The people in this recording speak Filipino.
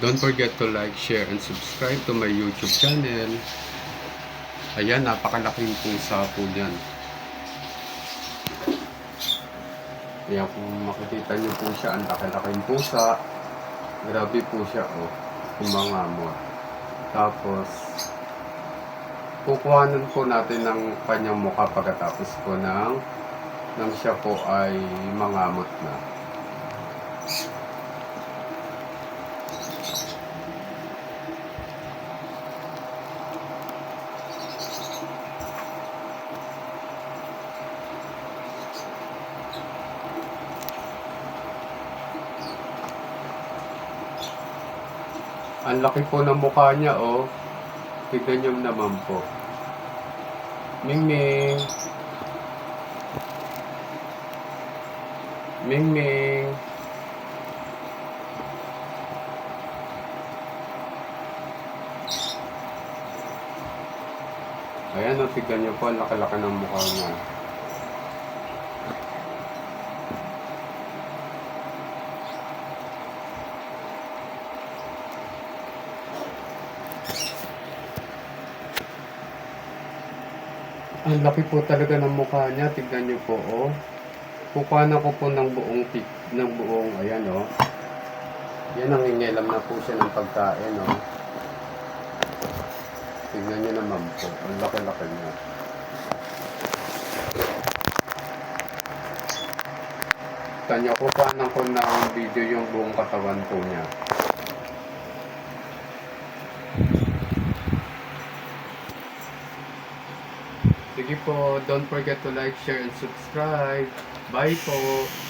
Don't forget to like, share, and subscribe to my YouTube channel. Ayan, napakalaking pusa po yan. Ayan, kung makikita niyo po siya, ang laki-laking pusa. Grabe po siya, oh. Kumangamot. Tapos, kukuhanan po natin ng kanyang mukha pagkatapos po ng nang siya po ay mangamot na. Ang laki po ng mukha niya, oh. Tignan niyo naman po. Mingming. Mingming. Ayan, oh, tignan niyo po, ang laki-laki ng mukha niya. Ang laki po talaga ng mukha niya. Tignan niyo po, oh. Kukuhanan ko po ng buong pik, ng buong, ayan, oh. Yan ang ingelam na po siya ng pagkain, oh. Tignan niyo naman po. Ang laki-laki niya. Tanya ko kukuhanan ko ng video yung buong katawan po niya. Sige po, don't forget to like, share, and subscribe. Bye po!